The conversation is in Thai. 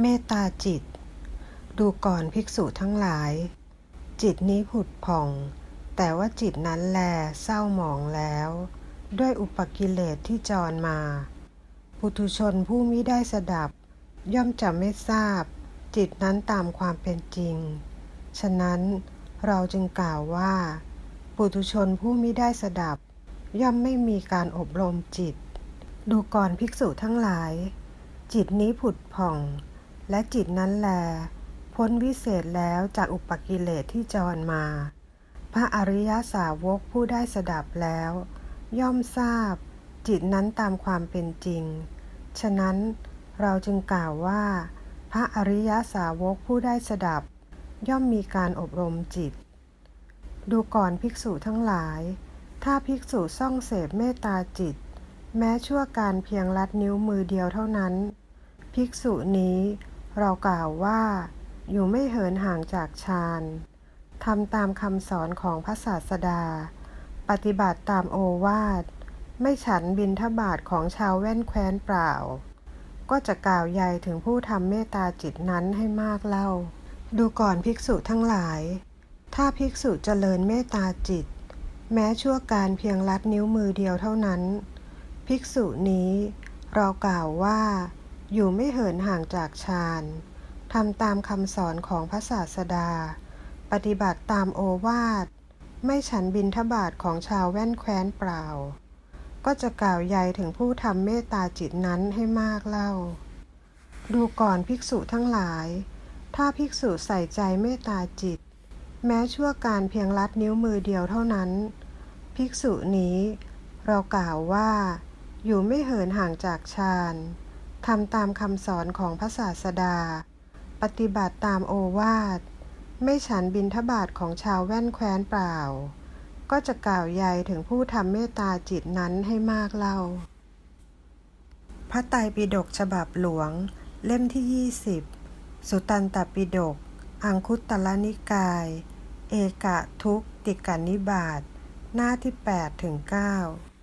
เมตตาจิต ดูก่อนภิกษุทั้งหลาย จิตนี้ผุดผ่อง แต่ว่าจิตนั้นแลเศร้าหมองแล้ว ด้วยอุปกิเลสที่จรมา ปุถุชนผู้มิได้สดับ ย่อมจะไม่ทราบ จิตนั้นตามความเป็นจริง ฉะนั้นเราจึงกล่าวว่า ปุถุชนผู้มิได้สดับ ย่อมไม่มีการอบรมจิต ดูก่อนภิกษุทั้งหลาย จิตนี้ผุดผ่อง และจิตนั้นแล พ้นวิเศษแล้วจากอุปกิเลสที่จรมา พระอริยสาวกผู้ได้สดับแล้ว ย่อมทราบ จิตนั้นตามความเป็นจริง ฉะนั้นเราจึงกล่าวว่า พระอริยสาวกผู้ได้สดับ ย่อมมีการอบรมจิต ดูก่อนภิกษุทั้งหลาย ถ้าภิกษุซ่องเสพเมตตาจิต แม้ชั่วการเพียงลัดนิ้วมือเดียวเท่านั้น ภิกษุนี้ เรากล่าวว่า อยู่ไม่เหินห่างจากฌานทำตามคำสอนของพระศาสดา ปฏิบัติตามโอวาท ไม่ฉันบินทบาทของชาวแว่นแคว้นเปล่า ก็จะกล่าวใหญ่ถึงผู้ทำเมตตาจิตนั้นให้มากเล่า ดูก่อนภิกษุทั้งหลาย ถ้าภิกษุเจริญเมตตาจิต แม้ชั่วการเพียงลัดนิ้วมือเดียวเท่านั้น ภิกษุนี้เรากล่าวว่า อยู่ไม่เหินห่างจากฌานทำตามคำสอนของพระศาสดา ปฏิบัติตามโอวาท ไม่ฉันบินทบาทของชาวแว่นแคว้นเปล่า ก็จะกล่าวใหญ่ถึงผู้ทำเมตตาจิตนั้นให้มากเล่า ดูก่อนภิกษุทั้งหลาย ถ้าภิกษุใส่ใจเมตตาจิต แม้ชั่วการเพียงลัดนิ้วมือเดียวเท่านั้น ภิกษุนี้เรากล่าวว่า อยู่ไม่เหินห่างจากฌาน ทำตามคำสอนของพระศาสดา ปฏิบัติตามโอวาท ไม่ฉันบินทบาทของชาวแว่นแคว้นเปล่า ก็จะกล่าวใหญ่ถึงผู้ทำเมตตาจิตนั้นให้มากเล่า พระไตรปิฎกฉบับหลวง เล่มที่ 20 สุตันตปิฎก อังคุตตรนิกาย เอกะทุกติกานิบาต หน้าที่ 8 ถึง 9